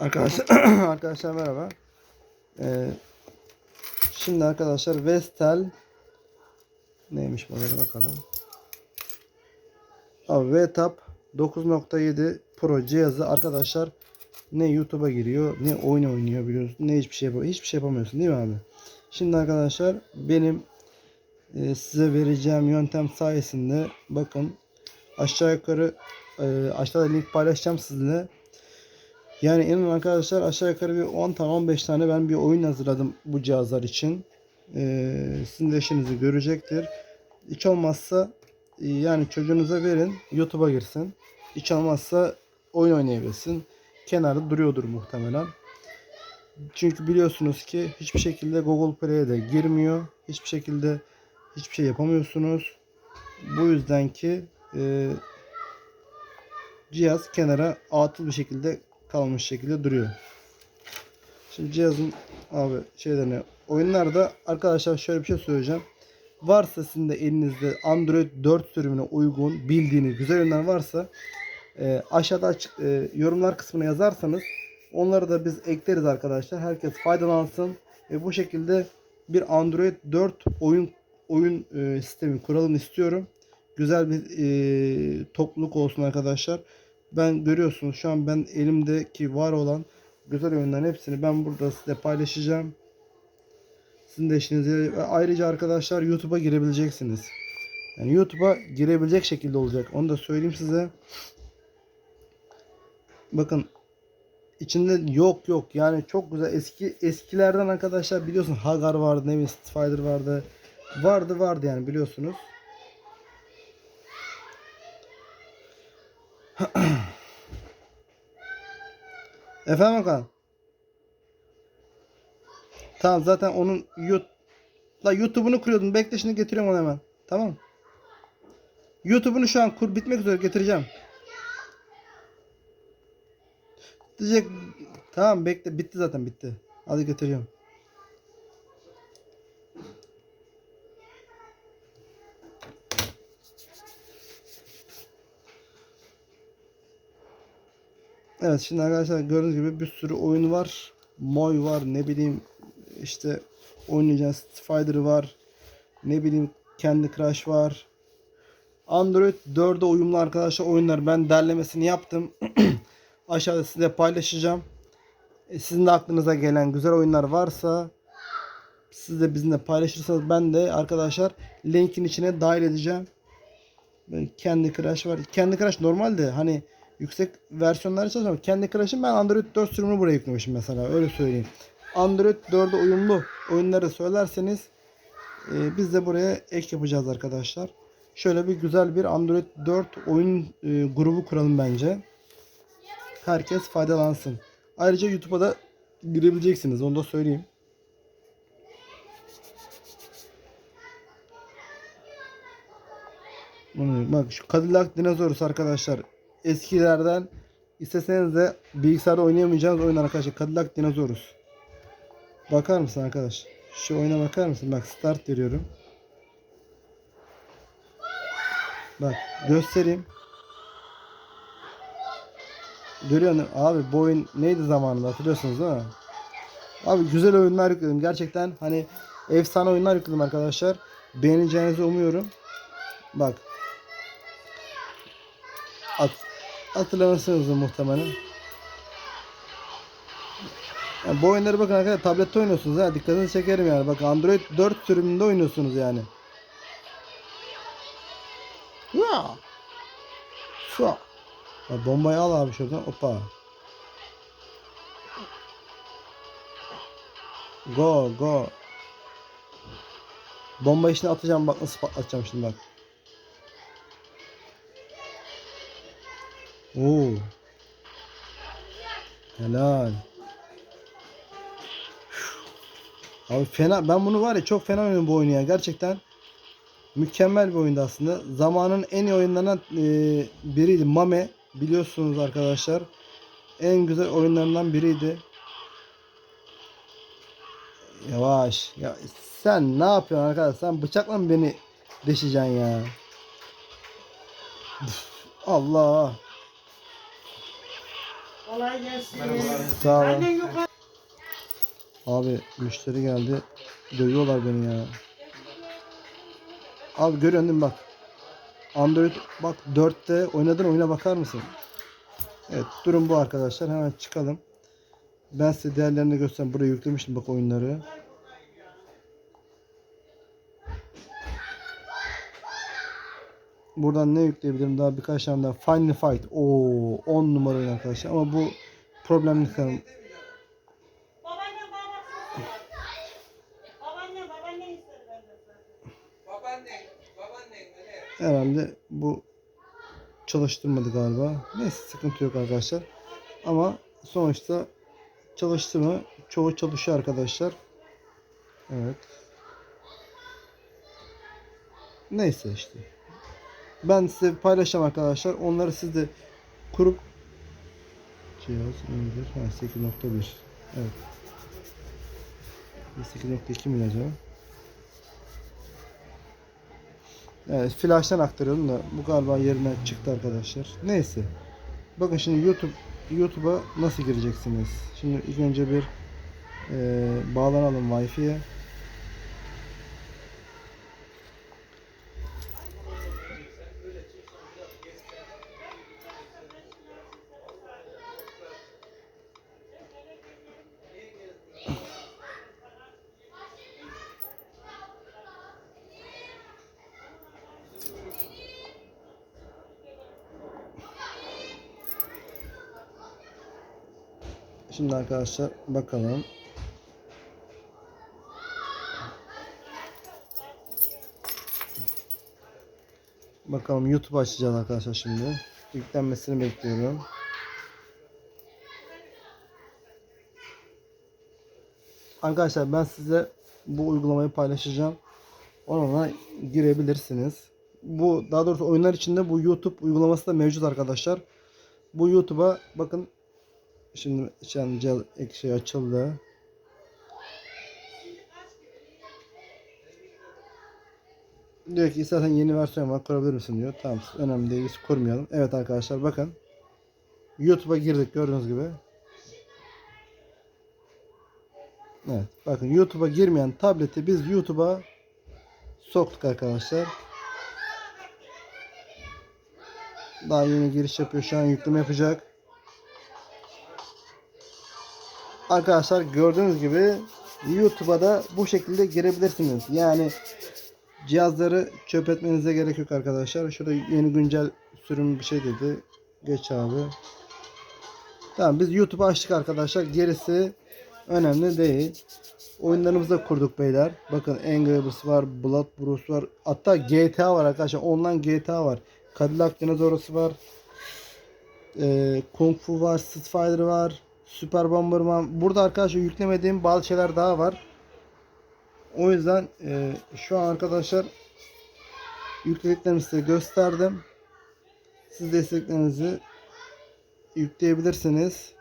Arkadaşlar arkadaşlar merhaba. Ee, şimdi arkadaşlar Vestel neymiş modeli bakalım. Abi VTAP 9.7 Pro cihazı arkadaşlar ne YouTube'a giriyor ne oyun oynuyor biliyorsun ne hiçbir şey yapamıyor. Hiçbir şey yapamıyorsun değil mi abi? Şimdi arkadaşlar benim e, size vereceğim yöntem sayesinde bakın aşağı yukarı e, aşağıda link paylaşacağım sizinle. Yani inanın arkadaşlar aşağı yukarı bir 10 tane 15 tane ben bir oyun hazırladım bu cihazlar için. Ee, sizin de işinizi görecektir. Hiç olmazsa e, yani çocuğunuza verin YouTube'a girsin. Hiç olmazsa oyun oynayabilsin. Kenarda duruyordur muhtemelen. Çünkü biliyorsunuz ki hiçbir şekilde Google Play'e de girmiyor. Hiçbir şekilde hiçbir şey yapamıyorsunuz. Bu yüzden ki e, cihaz kenara atıl bir şekilde kalmış şekilde duruyor. Şimdi cihazın abi şeylerini oyunlarda arkadaşlar şöyle bir şey söyleyeceğim. Varsa sizin de elinizde Android 4 sürümüne uygun bildiğiniz güzel oyunlar varsa e, aşağıda açık e, yorumlar kısmına yazarsanız onları da biz ekleriz arkadaşlar. Herkes faydalansın ve bu şekilde bir Android 4 oyun oyun e, sistemi kuralım istiyorum. Güzel bir e, topluluk olsun arkadaşlar. Ben görüyorsunuz şu an ben elimdeki var olan güzel oyunların hepsini ben burada size paylaşacağım. Sizin de işinize ve ayrıca arkadaşlar YouTube'a girebileceksiniz. Yani YouTube'a girebilecek şekilde olacak. Onu da söyleyeyim size. Bakın içinde yok yok yani çok güzel eski eskilerden arkadaşlar biliyorsun Hagar vardı ne bileyim Spider vardı. Vardı vardı yani biliyorsunuz. Efendim Hakan? Tamam zaten onun La YouTube'unu kuruyordum. Bekle şimdi getiriyorum onu hemen. Tamam. YouTube'unu şu an kur bitmek üzere getireceğim. Diyecek tamam bekle bitti zaten bitti. Hadi getiriyorum. Evet şimdi arkadaşlar gördüğünüz gibi bir sürü oyun var. Moy var ne bileyim işte oynayacağız Spider var. Ne bileyim Candy Crush var. Android 4'e uyumlu arkadaşlar oyunlar ben derlemesini yaptım. Aşağıda size paylaşacağım. E, sizin de aklınıza gelen güzel oyunlar varsa siz de bizimle paylaşırsanız ben de arkadaşlar linkin içine dahil edeceğim. Böyle Candy Crush var. Candy Crush normalde hani yüksek versiyonları çalışmam. Candy Crush'ın ben Android 4 sürümünü buraya yüklemişim mesela öyle söyleyeyim. Android 4'e uyumlu oyunları söylerseniz e, biz de buraya ek yapacağız arkadaşlar. Şöyle bir güzel bir Android 4 oyun e, grubu kuralım bence. Herkes faydalansın. Ayrıca YouTube'a da girebileceksiniz. Onu da söyleyeyim. Bak şu Cadillac Dinosaurus arkadaşlar. Eskilerden isteseniz de bilgisayarda oynayamayacağınız oyun arkadaşlar. Cadillac Dinosaurus. Bakar mısın arkadaş? Şu oyuna bakar mısın? Bak start veriyorum. Bak göstereyim. Görüyor musun? Abi bu oyun neydi zamanında hatırlıyorsunuz değil mi? Abi güzel oyunlar yükledim. Gerçekten hani efsane oyunlar yükledim arkadaşlar. Beğeneceğinizi umuyorum. Bak. At, hatırlamışsınız muhtemelen. Yani bu oyunları bakın arkadaşlar tablette oynuyorsunuz ha dikkatinizi çekerim yani. Bak Android 4 sürümünde oynuyorsunuz yani. Ya. Şu. Ya bombayı al abi şuradan. Hoppa. Go go. Bomba içine atacağım bak nasıl patlatacağım şimdi bak. Oo. Helal. Abi fena ben bunu var ya çok fena oynadım bu oyunu ya gerçekten mükemmel bir oyundu aslında. Zamanın en iyi oyunlarından e, biriydi Mame biliyorsunuz arkadaşlar. En güzel oyunlarından biriydi. Yavaş. Ya sen ne yapıyorsun arkadaş? Sen bıçakla mı beni deşeceksin ya? Allah. Kolay gelsin. Sağ ol. Annen yukarı. Abi müşteri geldi. Dövüyorlar beni ya. Abi görüyorsun değil mi bak. Android bak 4'te oynadın oyuna bakar mısın? Evet durum bu arkadaşlar. Hemen çıkalım. Ben size değerlerini göstereyim. Buraya yüklemiştim bak oyunları. Buradan ne yükleyebilirim? Daha birkaç tane daha. Final Fight. Oo 10 numara oyun arkadaşlar. Ama bu problemli öyle. Herhalde bu çalıştırmadı galiba. Neyse sıkıntı yok arkadaşlar. Ama sonuçta çalıştı mı? Çoğu çalışıyor arkadaşlar. Evet. Neyse işte. Ben size paylaşacağım arkadaşlar. Onları siz de kurup cihaz indir. Ha 8.1. Evet. 8.2 mi acaba? Evet, flash'tan aktarıyordum da bu galiba yerine çıktı arkadaşlar. Neyse. Bakın şimdi YouTube YouTube'a nasıl gireceksiniz? Şimdi ilk önce bir eee bağlanalım Wi-Fi'ye. Şimdi arkadaşlar bakalım. Bakalım YouTube açacağız arkadaşlar şimdi. Yüklenmesini bekliyorum. Arkadaşlar ben size bu uygulamayı paylaşacağım. Onunla girebilirsiniz. Bu daha doğrusu oyunlar içinde bu YouTube uygulaması da mevcut arkadaşlar. Bu YouTube'a bakın Şimdi channel ek şey açıldı. Diyor ki istersen yeni versiyon var kurabilir misin diyor. Tamam önemli değil biz kurmayalım. Evet arkadaşlar bakın. YouTube'a girdik gördüğünüz gibi. Evet bakın YouTube'a girmeyen tableti biz YouTube'a soktuk arkadaşlar. Daha yeni giriş yapıyor şu an yükleme yapacak. Arkadaşlar gördüğünüz gibi YouTube'a da bu şekilde girebilirsiniz. Yani cihazları çöp etmenize gerek yok arkadaşlar. Şurada yeni güncel sürüm bir şey dedi. Geç abi. Tamam biz YouTube'u açtık arkadaşlar. Gerisi önemli değil. Oyunlarımızı da kurduk beyler. Bakın Angry Birds var, Blood Bruce var. Hatta GTA var arkadaşlar. Online GTA var. Cadillac Dinosaurus var. Ee, Kung Fu var, Street Fighter var. Super Bomberman. Burada arkadaşlar yüklemediğim bazı şeyler daha var. O yüzden e, şu an arkadaşlar yüklediklerimi size gösterdim. Siz de istediklerinizi yükleyebilirsiniz.